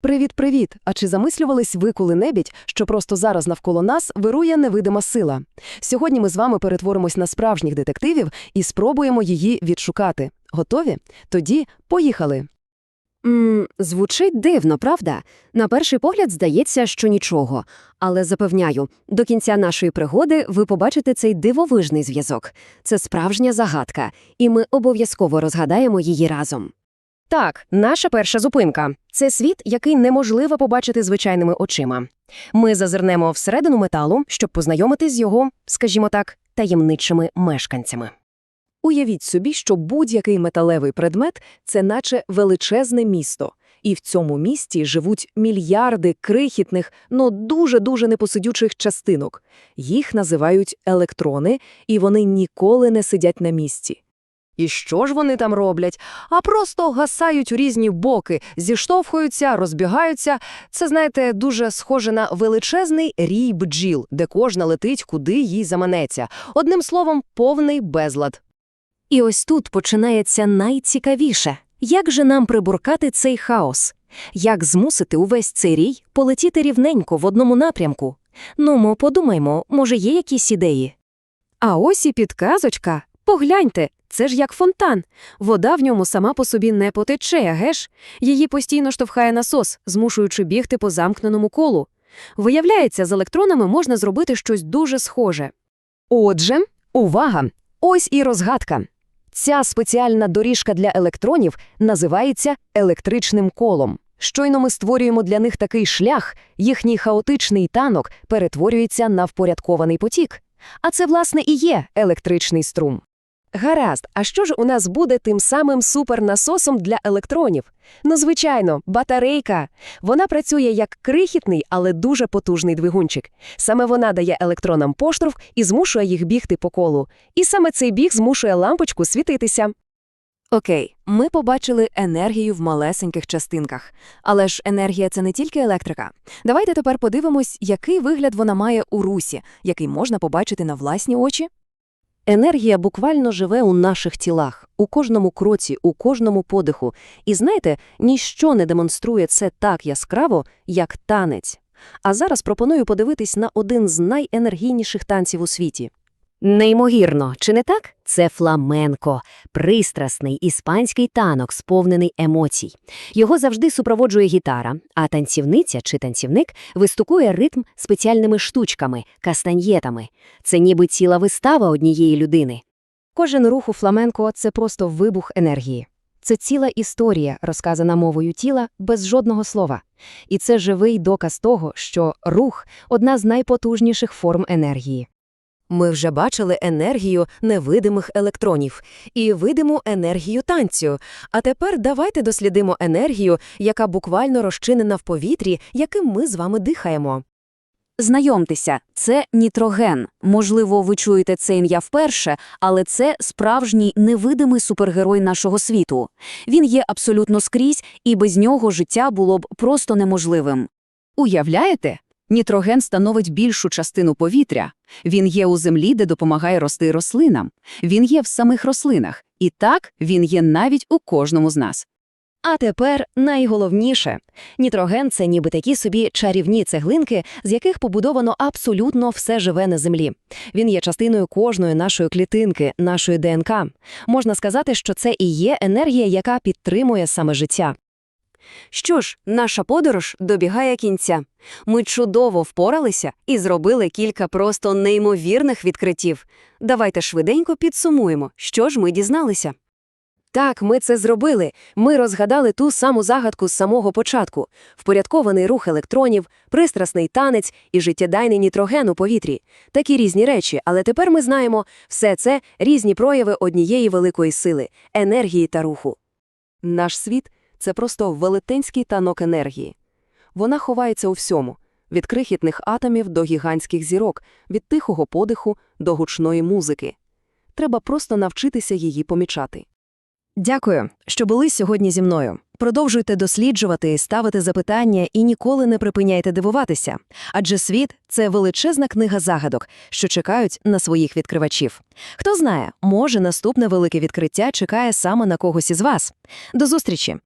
Привіт-привіт! А чи замислювались ви коли-небудь, що просто зараз навколо нас вирує невидима сила? Сьогодні ми з вами перетворимось на справжніх детективів і спробуємо її відшукати. Готові? Тоді поїхали! М, звучить дивно, правда? На перший погляд здається, що нічого. Але запевняю, до кінця нашої пригоди ви побачите цей дивовижний зв'язок. Це справжня загадка, і ми обов'язково розгадаємо її разом. Так, наша перша зупинка це світ, який неможливо побачити звичайними очима. Ми зазирнемо всередину металу, щоб познайомитись з його, скажімо так, таємничими мешканцями. Уявіть собі, що будь-який металевий предмет – це наче величезне місто. І в цьому місті живуть мільярди крихітних, но дуже-дуже непосидючих частинок. Їх називають електрони, і вони ніколи не сидять на місці. І що ж вони там роблять? А просто гасають у різні боки, зіштовхуються, розбігаються. Це, знаєте, дуже схоже на величезний рій бджіл, де кожна летить, куди їй заманеться. Одним словом, повний безлад. І ось тут починається найцікавіше. Як же нам прибуркати цей хаос? Як змусити увесь цей рій полетіти рівненько в одному напрямку? Ну, ми подумаймо, може, є якісь ідеї? А ось і підказочка. Погляньте, це ж як фонтан. Вода в ньому сама по собі не потече, аге ж? Її постійно штовхає насос, змушуючи бігти по замкненому колу. Виявляється, з електронами можна зробити щось дуже схоже. Отже, увага! Ось і розгадка. Ця спеціальна доріжка для електронів називається електричним колом. Щойно ми створюємо для них такий шлях, їхній хаотичний танок перетворюється на впорядкований потік. А це, власне, і є електричний струм. Гаразд, а що ж у нас буде тим самим супернасосом для електронів? Ну, звичайно, батарейка. Вона працює як крихітний, але дуже потужний двигунчик. Саме вона дає електронам поштовх і змушує їх бігти по колу. І саме цей біг змушує лампочку світитися. Окей, ми побачили енергію в малесеньких частинках. Але ж енергія це не тільки електрика. Давайте тепер подивимось, який вигляд вона має у русі, який можна побачити на власні очі. Енергія буквально живе у наших тілах, у кожному кроці, у кожному подиху. І знаєте, ніщо не демонструє це так яскраво, як танець. А зараз пропоную подивитись на один з найенергійніших танців у світі. Неймовірно, чи не так? Це фламенко, пристрасний іспанський танок, сповнений емоцій. Його завжди супроводжує гітара, а танцівниця чи танцівник вистукує ритм спеціальними штучками, кастаньєтами. Це ніби ціла вистава однієї людини. Кожен рух у фламенко – це просто вибух енергії. Це ціла історія, розказана мовою тіла, без жодного слова. І це живий доказ того, що рух – одна з найпотужніших форм енергії. Ми вже бачили енергію невидимих електронів і видиму енергію танцю. А тепер давайте дослідимо енергію, яка буквально розчинена в повітрі, яким ми з вами дихаємо. Знайомтеся, це нітроген. Можливо, ви чуєте це ім'я вперше, але це справжній невидимий супергерой нашого світу. Він є абсолютно скрізь, і без нього життя було б просто неможливим. Уявляєте? Нітроген становить більшу частину повітря. Він є у землі, де допомагає рости рослинам. Він є в самих рослинах. І так, він є навіть у кожному з нас. А тепер найголовніше. Нітроген – це ніби такі собі чарівні цеглинки, з яких побудовано абсолютно все живе на Землі. Він є частиною кожної нашої клітинки, нашої ДНК. Можна сказати, що це і є енергія, яка підтримує саме життя. Що ж, наша подорож добігає кінця. Ми чудово впоралися і зробили кілька просто неймовірних відкриттів. Давайте швиденько підсумуємо, що ж ми дізналися. Так, ми це зробили. Ми розгадали ту саму загадку з самого початку. Впорядкований рух електронів, пристрасний танець і життєдайний нітроген у повітрі. Такі різні речі, але тепер ми знаємо, все це різні прояви однієї великої сили – енергії та руху. Наш світ – це просто велетенський танок енергії. Вона ховається у всьому – від крихітних атомів до гігантських зірок, від тихого подиху до гучної музики. Треба просто навчитися її помічати. Дякую, що були сьогодні зі мною. Продовжуйте досліджувати, ставити запитання і ніколи не припиняйте дивуватися. Адже світ це величезна книга загадок, що чекають на своїх відкривачів. Хто знає, може наступне велике відкриття чекає саме на когось із вас. До зустрічі!